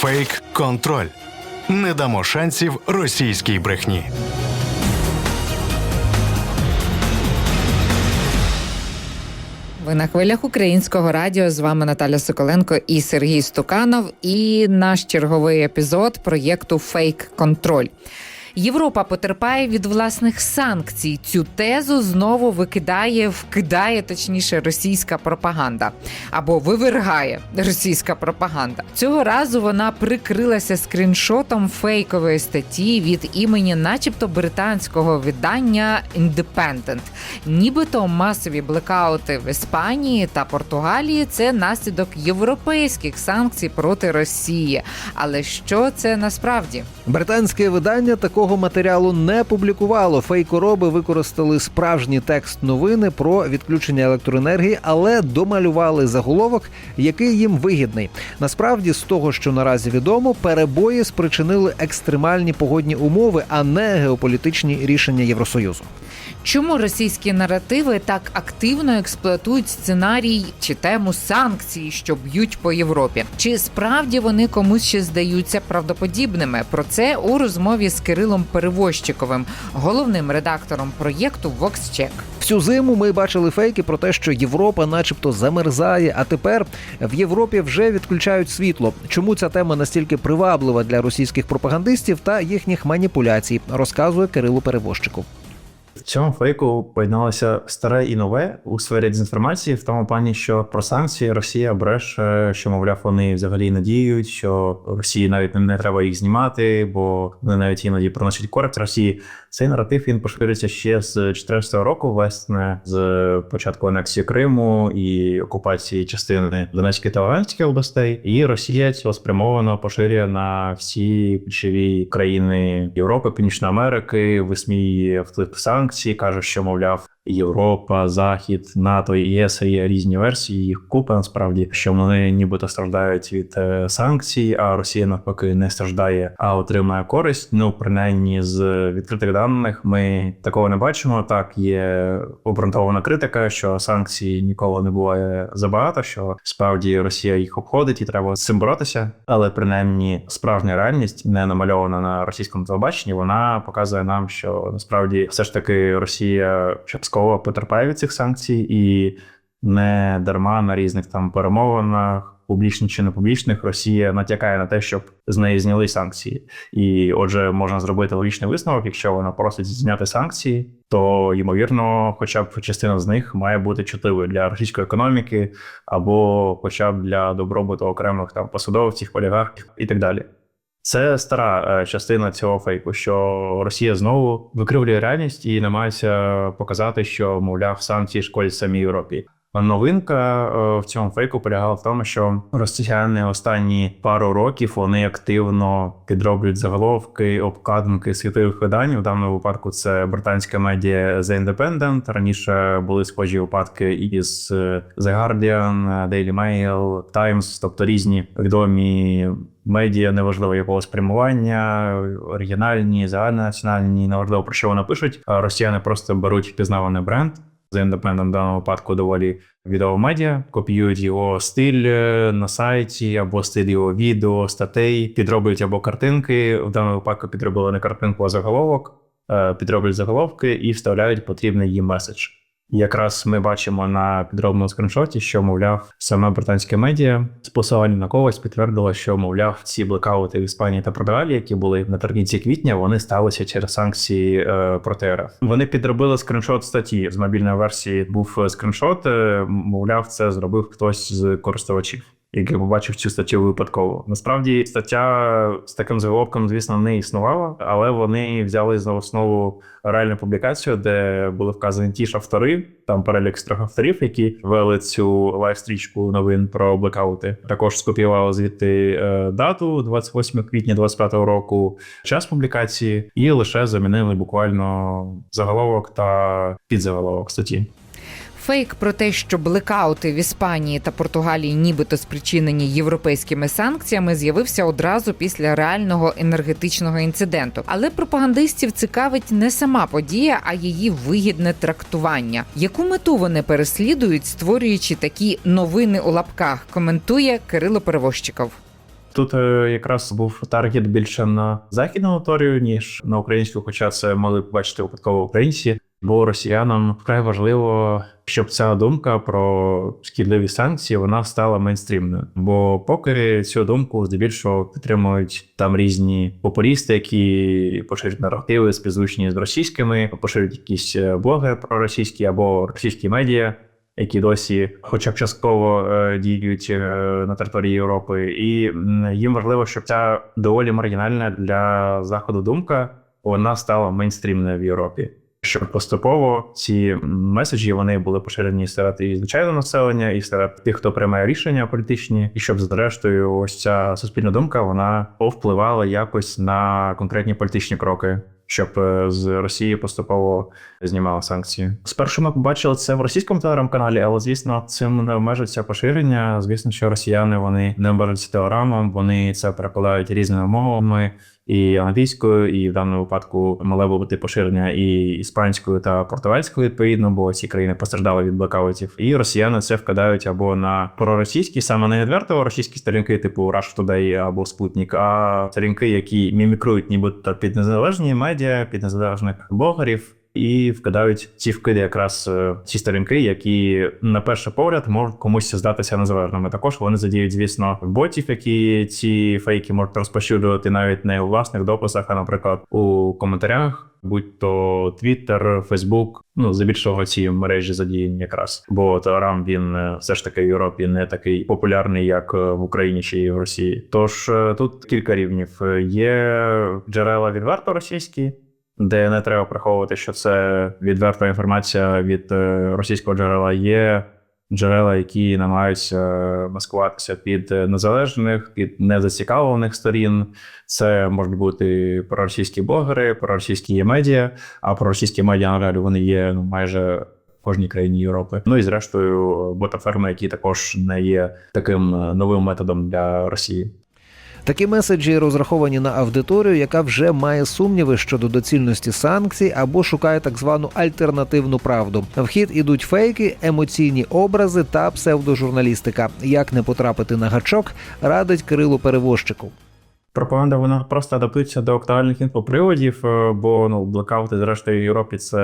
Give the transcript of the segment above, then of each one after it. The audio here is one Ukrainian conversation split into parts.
Фейк контроль. Не дамо шансів російській брехні. Ви на хвилях українського радіо. З вами Наталя Соколенко і Сергій Стуканов. І наш черговий епізод проєкту Фейк Контроль. Європа потерпає від власних санкцій. Цю тезу знову викидає, вкидає точніше російська пропаганда або вивергає російська пропаганда. Цього разу вона прикрилася скріншотом фейкової статті від імені, начебто, британського видання Independent. Нібито масові блекаути в Іспанії та Португалії це наслідок європейських санкцій проти Росії. Але що це насправді? Британське видання такого матеріалу не публікувало. Фейкороби використали справжній текст новини про відключення електроенергії, але домалювали заголовок, який їм вигідний. Насправді, з того, що наразі відомо, перебої спричинили екстремальні погодні умови, а не геополітичні рішення Євросоюзу. Чому російські наративи так активно експлуатують сценарій чи тему санкцій, що б'ють по Європі? Чи справді вони комусь ще здаються правдоподібними? Про це у розмові з Кирилом Перевозчиковим, головним редактором проєкту VoxCheck. Всю зиму ми бачили фейки про те, що Європа, начебто, замерзає. А тепер в Європі вже відключають світло. Чому ця тема настільки приваблива для російських пропагандистів та їхніх маніпуляцій, розказує Кирило Перевозчиков. Цьому фейку поєдналося старе і нове у сфері дезінформації, в тому плані, що про санкції Росія бреше, що мовляв, вони взагалі не діють, що Росії навіть не треба їх знімати, бо вони навіть іноді проносять користь Росії. Цей наратив він поширюється ще з 2014 року, власне, з початку анексії Криму і окупації частини Донецької та Луганської областей. І Росія цілеспрямовано поширює на всі ключові країни Європи, Північної Америки, висміє вплив санкцій, каже, що мовляв. Європа, Захід, НАТО ЄС є різні версії, їх купа насправді, що вони нібито страждають від е, санкцій, а Росія навпаки не страждає, а отримає користь. Ну принаймні з відкритих даних ми такого не бачимо. Так є обґрунтована критика, що санкцій ніколи не буває забагато, що справді Росія їх обходить і треба з цим боротися. Але принаймні справжня реальність не намальована на російському телебаченні. Вона показує нам, що насправді все ж таки Росія частково потерпає від цих санкцій, і не дарма на різних там перемовинах. Публічних чи не публічних Росія натякає на те, щоб з неї зняли санкції, і отже, можна зробити логічний висновок. Якщо вона просить зняти санкції, то ймовірно, хоча б частина з них має бути чутливою для російської економіки, або хоча б для добробуту окремих там посадовців, олігархів і так далі. Це стара е, частина цього фейку, що Росія знову викривлює реальність і намагається показати, що мовляв санкції школі самій Європі. Новинка е, в цьому фейку полягала в тому, що росіяни останні пару років вони активно підроблюють заголовки, обкладинки світових видань. У даному випадку це британська медіа The Independent. Раніше були схожі випадки із е, The Guardian, Daily Mail, Times, тобто різні відомі. Медіа неважливо якого спрямування, оригінальні, загальнонаціональні, неважливо про що вони пишуть. Росіяни просто беруть впізнаваний бренд. The Independent в даному випадку доволі відома медіа, копіюють його стиль е, на сайті, або стиль його відео, статей, підроблюють або картинки. В даному випадку підробили не картинку, а заголовок, підроблять підроблюють заголовки і вставляють потрібний їм меседж. Якраз ми бачимо на підробному скріншоті, що мовляв саме британське медіа з посилання на когось підтвердило, що мовляв ці блекаути в Іспанії та Португалії, які були наприкінці квітня, вони сталися через санкції е, проти РФ. Вони підробили скріншот статті з мобільної версії. Був скріншот, е, мовляв, це зробив хтось з користувачів. Який побачив цю статтю випадково. Насправді стаття з таким заголовком, звісно, не існувала, але вони взяли за основу реальну публікацію, де були вказані ті ж автори, там перелік з трьох авторів, які вели цю лайв-стрічку новин про блекаути. Також скопіювали звідти е, дату 28 квітня 25 року, час публікації, і лише замінили буквально заголовок та підзаголовок статті. Фейк про те, що блекаути в Іспанії та Португалії нібито спричинені європейськими санкціями, з'явився одразу після реального енергетичного інциденту. Але пропагандистів цікавить не сама подія, а її вигідне трактування. Яку мету вони переслідують, створюючи такі новини у лапках, коментує Кирило Перевозчиков. Тут е, якраз був таргет більше на західну аудиторію, ніж на українську, хоча це могли побачити випадково українці. Бо росіянам вкрай важливо, щоб ця думка про шкідливі санкції вона стала мейнстрімною. Бо поки цю думку здебільшого підтримують там різні популісти, які поширюють наративи співзвучні з російськими, поширюють якісь е, блоги проросійські або російські медіа які досі, хоча б частково е, діють е, на території Європи, і їм важливо, щоб ця доволі маргінальна для заходу думка вона стала мейнстрімною в Європі. Щоб поступово ці меседжі вони були поширені серед і звичайного населення, і серед тих, хто приймає рішення політичні, і щоб зрештою, ось ця суспільна думка вона повпливала якось на конкретні політичні кроки щоб е, з Росії поступово знімали санкції. Спершу ми побачили це в російському телеграм-каналі, але звісно, цим не обмежується поширення. Звісно, що росіяни вони не обмежуються телеграмом, вони це перекладають різними мовами. І англійською, і в даному випадку мало би бути поширення і іспанською та португальською, відповідно, бо ці країни постраждали від блокаутів. І росіяни це вкидають або на проросійські, саме не відверто російські сторінки, типу Rush Today або Спутник, а сторінки, які мімікрують, нібито під незалежні медіа, під незалежних блогерів. І вкидають ці вкиди, якраз е, ці сторінки, які на перший погляд можуть комусь здатися незалежними. Також вони задіють, звісно, ботів, які ці фейки можуть розпоширювати навіть не у власних дописах, а наприклад у коментарях. Будь то Twitter, Facebook, ну здебільшого ці мережі задіяні якраз, бо Telegram, він е, все ж таки в Європі не такий популярний, як е, в Україні чи в Росії. Тож тут кілька рівнів. Є джерела відверто російські, де не треба приховувати, що це відверта інформація від е, російського джерела. Є джерела, які намагаються маскуватися під е, незалежних, під незацікавлених сторін. Це можуть бути проросійські блогери, проросійські медіа, а проросійські медіа, на жаль, вони є ну, майже кожній країні Європи. Ну і зрештою, ботаферми, які також не є таким е, новим методом для Росії. Такі меседжі розраховані на аудиторію, яка вже має сумніви щодо доцільності санкцій або шукає так звану альтернативну правду. В хід ідуть фейки, емоційні образи та псевдожурналістика. Як не потрапити на гачок, радить Кирилу Перевозчику. Пропаганда вона просто адаптується до актуальних інфоприводів, е, бо ну блекаути, зрештою, в Європі це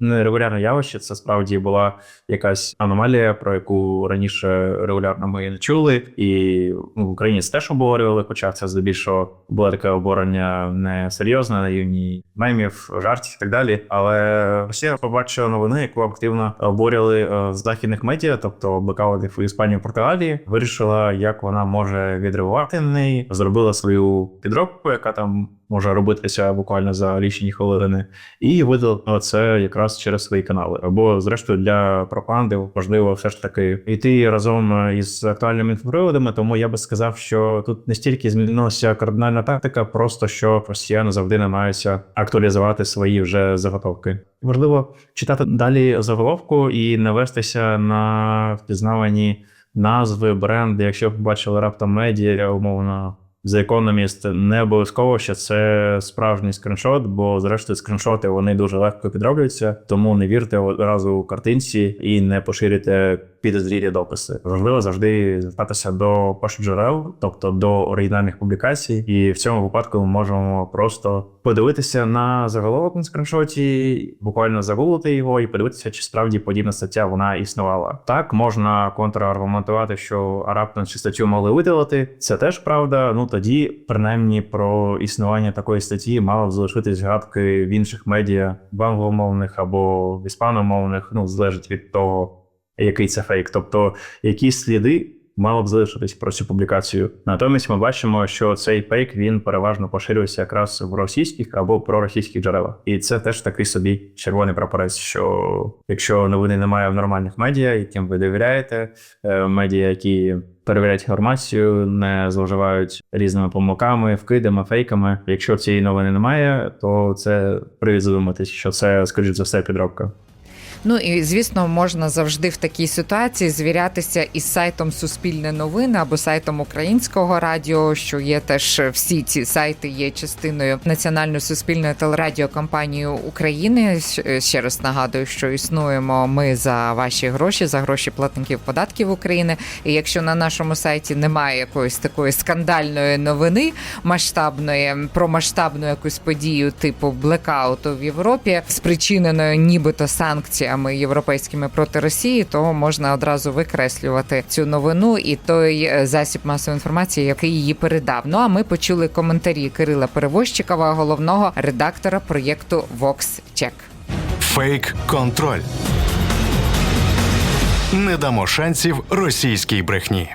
не регулярне явище. Це справді була якась аномалія, про яку раніше регулярно ми не чули, і ну, в Україні це теж обговорювали. Хоча це здебільшого було таке обурення не серйозне, на рівні мемів, жартів і так далі. Але Росія побачила новини, яку активно обурювали е, з західних медіа, тобто блекаутів у Іспанії Португалії, вирішила, як вона може відреагувати на неї, зробила свою підробку, яка там може робитися буквально за лічені хвилини, і видала це якраз через свої канали. Бо, зрештою, для пропаганди важливо все ж таки йти разом із актуальними інфоприводами. Тому я би сказав, що тут не стільки змінилася кардинальна тактика, просто що росіяни завжди намагаються актуалізувати свої вже заготовки. Важливо читати далі заголовку і не вестися на впізнавані назви, бренди. Якщо побачили раптом медіа, умовно. The Economist не обов'язково, що це справжній скріншот, бо зрештою скріншоти вони дуже легко підроблюються, тому не вірте одразу картинці і не поширюйте підозрілі дописи. Важливо завжди звертатися до першоджерел, тобто до оригінальних публікацій, і в цьому випадку ми можемо просто подивитися на заголовок на скріншоті, буквально загуглити його і подивитися, чи справді подібна стаття вона існувала. Так можна контраргументувати, що раптом цю статтю могли видалити. Це теж правда. Ну тоді, принаймні, про існування такої статті мало б залишитись згадки в інших медіа в англомовних або в іспаномовних, ну залежить від того, який це фейк. Тобто, які сліди мало б залишитись про цю публікацію. Натомість ми бачимо, що цей фейк він переважно поширюється якраз в російських або проросійських джерелах. І це теж такий собі червоний прапорець. Що якщо новини немає в нормальних медіа, яким ви довіряєте, е, медіа, які перевіряють інформацію, не зловживають різними помилками, вкидами, фейками. Якщо цієї новини немає, то це привід задуматись, що це скоріш за все підробка. Ну і звісно, можна завжди в такій ситуації звірятися із сайтом Суспільне новини або сайтом Українського радіо, що є теж всі ці сайти є частиною національної суспільної телерадіокомпанії України. Ще раз нагадую, що існуємо ми за ваші гроші, за гроші платників податків України. І якщо на нашому сайті немає якоїсь такої скандальної новини масштабної про масштабну якусь подію типу блекауту в Європі, спричиненою нібито санкціями європейськими проти Росії, то можна одразу викреслювати цю новину і той е, засіб масової інформації, який її передав. Ну а ми почули коментарі Кирила Перевозчикова, головного редактора проєкту Check. Фейк контроль. Не дамо шансів російській брехні.